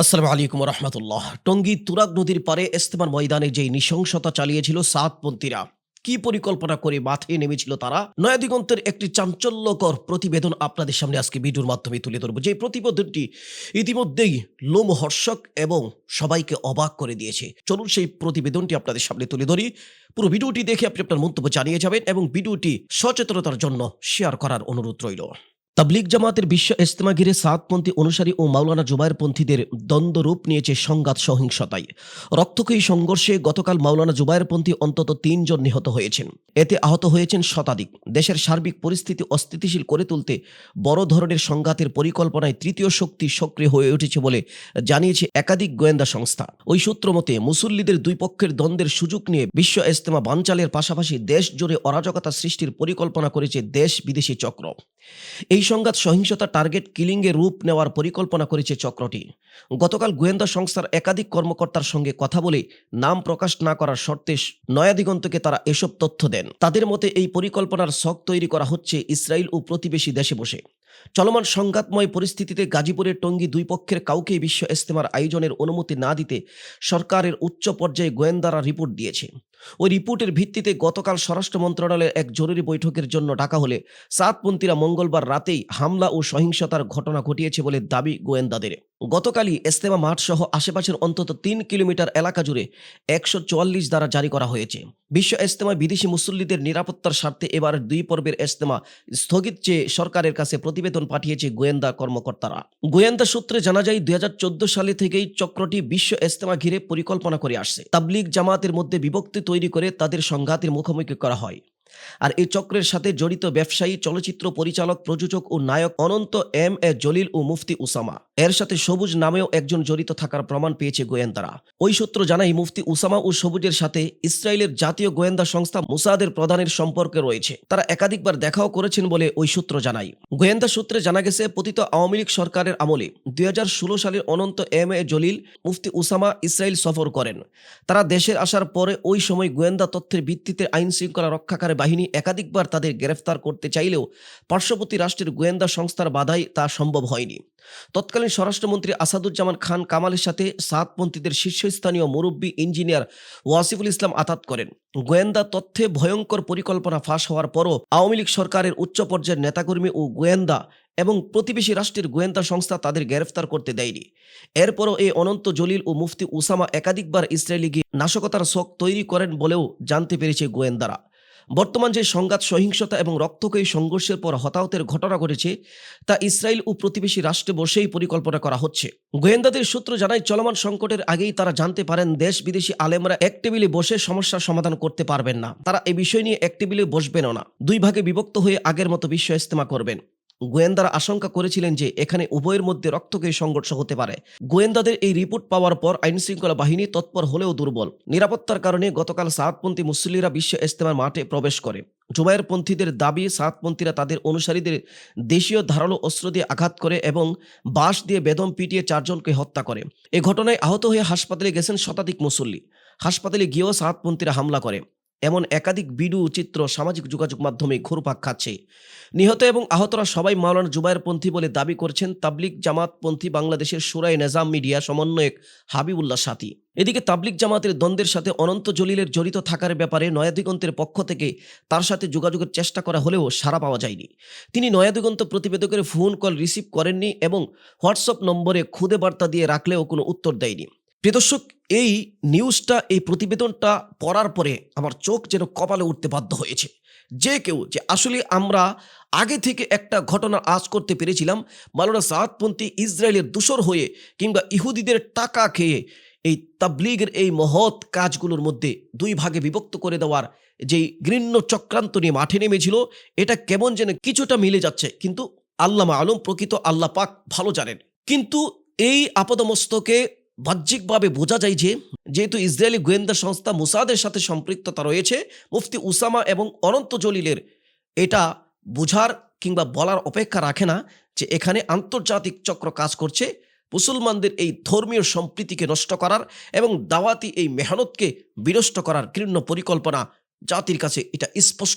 আসসালামু আলাইকুম রহমতুল্লাহ টঙ্গী তুরাগ নদীর পারে ইস্তেমার ময়দানে যে নৃশংসতা চালিয়েছিল সাতপন্থীরা কি পরিকল্পনা করে মাঠে নেমেছিল তারা? নয়াদিগন্তের একটি চাঞ্চল্যকর প্রতিবেদন আপনাদের সামনে আজকে ভিডিওর মাধ্যমে তুলে ধরবো। যে প্রতিবেদনটি ইতিমধ্যেই লোমহর্ষক এবং সবাইকে অবাক করে দিয়েছে। চলুন সেই প্রতিবেদনটি আপনাদের সামনে তুলে ধরি। পুরো ভিডিওটি দেখে আপনি আপনার মন্তব্য জানিয়ে যাবেন এবং ভিডিওটি সচেতনতার জন্য শেয়ার করার অনুরোধ রইল। তাবলিগ জামাতের বিশ্ব ইস্তেমা ঘিরে সাতপন্থী অনুসারী ও মাওলানা জুবায়েরপন্থীদের দ্বন্দ্ব রূপ নিয়েছে সংঘাত সহিংসতায়। রক্তক্ষয়ী সংঘর্ষে গতকাল মাওলানা জুবায়েরপন্থী অন্তত তিনজন নিহত হয়েছেন। এতে আহত হয়েছেন শতাধিক। দেশের সার্বিক পরিস্থিতি অস্থিতিশীল করে তুলতে বড় ধরনের সংঘাতের পরিকল্পনায় তৃতীয় শক্তি সক্রিয় হয়ে উঠেছে বলে জানিয়েছে একাধিক গোয়েন্দা সংস্থা। ওই সূত্র মতে, মুসল্লিদের দুই পক্ষের দ্বন্দ্বের সুযোগ নিয়ে বিশ্ব ইস্তেমা বানচালের পাশাপাশি দেশ জুড়ে অরাজকতা সৃষ্টির পরিকল্পনা করেছে দেশ বিদেশি চক্র। এই সংঘাত সহিংসতা টার্গেট কিলিংয়ে রূপ নেওয়ার পরিকল্পনা করেছে চক্রটি। গতকাল গোয়েন্দা সংস্থার একাধিক কর্মকর্তার সঙ্গে কথা বলে নাম প্রকাশ না করার শর্তে নয়াদিগন্তকে তারা এসব তথ্য দেন। তাদের মতে এই পরিকল্পনার শখ তৈরি করা হচ্ছে ইসরায়েল ও প্রতিবেশী দেশে বসে। চলমান সংঘাতময় পরিস্থিতিতে গাজীপুরের টঙ্গি দুই পক্ষের কাউকেই বিশ্ব ইস্তেমার আয়োজনের অনুমতি না দিতে সরকারের উচ্চ পর্যায়ে গোয়েন্দারা রিপোর্ট দিয়েছে। ওই রিপোর্টের ভিত্তিতে গতকাল স্বরাষ্ট্র মন্ত্রণালয়ের এক জরুরি বৈঠকের জন্য ডাকা হলে সাতপন্থীরা মঙ্গলবার রাতেই হামলা ও সহিংসতার ঘটনা ঘটিয়েছে বলে দাবি গোয়েন্দাদের। গতকালই ইস্তেমা মাঠ সহ আশেপাশের অন্তত তিন কিলোমিটার এলাকা জুড়ে একশো চুয়াল্লিশ দ্বারা জারি করা হয়েছে। বিশ্ব ইস্তেমায় বিদেশি মুসল্লিদের নিরাপত্তার স্বার্থে এবার দুই পর্বের ইস্তেমা স্থগিত চেয়ে সরকারের কাছে প্রতিবেদন পাঠিয়েছে গোয়েন্দা কর্মকর্তারা। গোয়েন্দা সূত্রে জানা যায়, দুই হাজার চোদ্দ সালে থেকেই চক্রটি বিশ্ব ইস্তেমা ঘিরে পরিকল্পনা করে আসছে। তাবলিগ জামাতের মধ্যে বিভক্তি তৈরি করে তাদের সংঘাতের মুখোমুখি করা হয়। আর এই চক্রের সাথে জড়িত ব্যবসায়ী, চলচ্চিত্র পরিচালক, প্রযোজক ও নায়ক অনন্ত এম এ জলিল ও মুফতি উসামা। এর সাথে সবুজ নামেও একজন জড়িত থাকার প্রমাণ পেয়েছে গোয়েন্দারা। ওই সূত্র জানাই মুফতি উসামা ও সবুজের সাথে ইসরায়েলের জাতীয় গোয়েন্দা সংস্থা মুসাদের প্রধানের সম্পর্কে রয়েছে। তারা একাধিকবার দেখাও করেছেন বলে ওই সূত্র জানাই গোয়েন্দা সূত্রে জানা গেছে, পতিত আওয়ামী লীগ সরকারের আমলে দুই হাজার ষোলো সালের Ananta M A Jalil, Mufti Usama Israel সফর করেন। তারা দেশের আসার পরে ওই সময় গোয়েন্দা তথ্যের ভিত্তিতে আইন শৃঙ্খলা রক্ষাকারী বাহিনী একাধিকবার তাদের গ্রেফতার করতে চাইলেও পার্শ্ববর্তী রাষ্ট্রের গোয়েন্দা সংস্থার বাধায় তা সম্ভব হয়নি। তৎকালীন স্বরাষ্ট্রমন্ত্রী আসাদুজ্জামান খান কামালের সাথে সাত সাতপন্থীদের শীর্ষস্থানীয় মুরব্বী ইঞ্জিনিয়ার ওয়াসিফুল ইসলাম আতাত করেন। গোয়েন্দা তথ্যে ভয়ঙ্কর পরিকল্পনা ফাঁস হওয়ার পরও আওয়ামী লীগ সরকারের উচ্চ পর্যায়ের নেতাকর্মী ও গোয়েন্দা এবং প্রতিবেশী রাষ্ট্রের গোয়েন্দা সংস্থা তাদের গ্রেফতার করতে দেয়নি। এরপরও এই অনন্ত জলিল ও মুফতি উসামা একাধিকবার ইসরায়েলি গিয়ে নাশকতার শোক তৈরি করেন বলেও জানতে পেরেছে গোয়েন্দারা। বর্তমান যে সংঘাত, সহিংসতা এবং রক্তকয়ী সংঘর্ষের পর হতাহতের ঘটনা ঘটেছে, তা ইসরায়েল ও প্রতিবেশী রাষ্ট্রে বসেই পরিকল্পনা করা হচ্ছে। গোয়েন্দাদের সূত্র জানায়, চলমান সংকটের আগেই তারা জানতে পারেন দেশ বিদেশি আলেমরা এক টেবিলে বসে সমস্যার সমাধান করতে পারবেন না। তারা এ বিষয় নিয়ে এক টেবিলে বসবেনও না। দুই ভাগে বিভক্ত হয়ে আগের মতো বিশ্ব ইস্তেমা করবেন। গোয়েন্দারা আশঙ্কা করেছিলেন যে এখানে উভয়ের মধ্যে রক্তক্ষয়ী সংঘর্ষ হতে পারে। গোয়েন্দাদের এই রিপোর্ট পাওয়ার পর আইনশৃঙ্খলা বাহিনী তৎপর হলেও দুর্বল। নিরাপত্তার কারণে গতকাল সাতপন্থী মুসল্লিরা বিশ্ব ইস্তেমার মাঠে প্রবেশ করে। জুবায়েরপন্থীদের দাবি, সাতপন্থীরা তাদের অনুসারীদের দেশীয় ধারালো অস্ত্র দিয়ে আঘাত করে এবং বাঁশ দিয়ে বেদম পিটিয়ে চারজনকে হত্যা করে। এ ঘটনায় আহত হয়ে হাসপাতালে গেছেন শতাধিক মুসল্লি। হাসপাতালে গিয়েও সাতপন্থীরা হামলা করে। এমন একাধিক ভিডিও, চিত্র, সামাজিক যোগাযোগ মাধ্যমে ঘুরপাক খাচ্ছে। নিহত এবং আহতরা সবাই মাওলানা জুবায়েরপন্থী বলে দাবি করছেন তাবলিক জামাতপন্থী বাংলাদেশের সুরাই নেজাম মিডিয়া সমন্বয়ক হাবিবুল্লাহ সাথী। এদিকে তাবলিক জামাতের দ্বন্দ্বের সাথে অনন্ত জলিলের জড়িত থাকার ব্যাপারে নয়াদিগন্তের পক্ষ থেকে তার সাথে যোগাযোগের চেষ্টা করা হলেও সাড়া পাওয়া যায়নি। তিনি নয়াদিগন্ত প্রতিবেদকের ফোন কল রিসিভ করেননি এবং হোয়াটসঅ্যাপ নম্বরে খুদে বার্তা দিয়ে রাখলেও কোনো উত্তর দেয়নি। প্রিয় দর্শক এই নিউজটা এই প্রতিবেদনটা পড়ার পরে আমার চোখ যেন কপালে উঠতে বাধ্য হয়েছে। যে কেউ, যে আসলে আমরা আগে থেকে একটা ঘটনা আজ করতে পেরেছিলাম মালোনা সাতপন্থী ইসরায়েলের দূষর হয়ে কিংবা ইহুদিদের টাকা খেয়ে এই তাবলিগের এই মহৎ কাজগুলোর মধ্যে দুই ভাগে বিভক্ত করে দেওয়ার যেই ঘৃণ্য চক্রান্ত নিয়ে মাঠে নেমেছিল, এটা কেমন যেন কিছুটা মিলে যাচ্ছে। কিন্তু আল্লামা আলম প্রকৃত আল্লাহ পাক ভালো জানেন। কিন্তু এই আপাদমস্তকে বাহ্যিকভাবে বোঝা যায় যে, যেহেতু ইসরায়েলি গোয়েন্দা সংস্থা মুসাদের সাথে সম্পৃক্ততা রয়েছে, মুফতি উসামা এবং অনন্ত জলিলের এটা বোঝার কিংবা বলার অপেক্ষা রাখে না যে এখানে আন্তর্জাতিক চক্র কাজ করছে, মুসলমানদের এই ধর্মীয় সম্প্রীতিকে নষ্ট করার এবং দাওয়াতি এই মেহনতকে বিনষ্ট করার ঘৃণ্য পরিকল্পনা জাতির কাছে এটা স্পষ্ট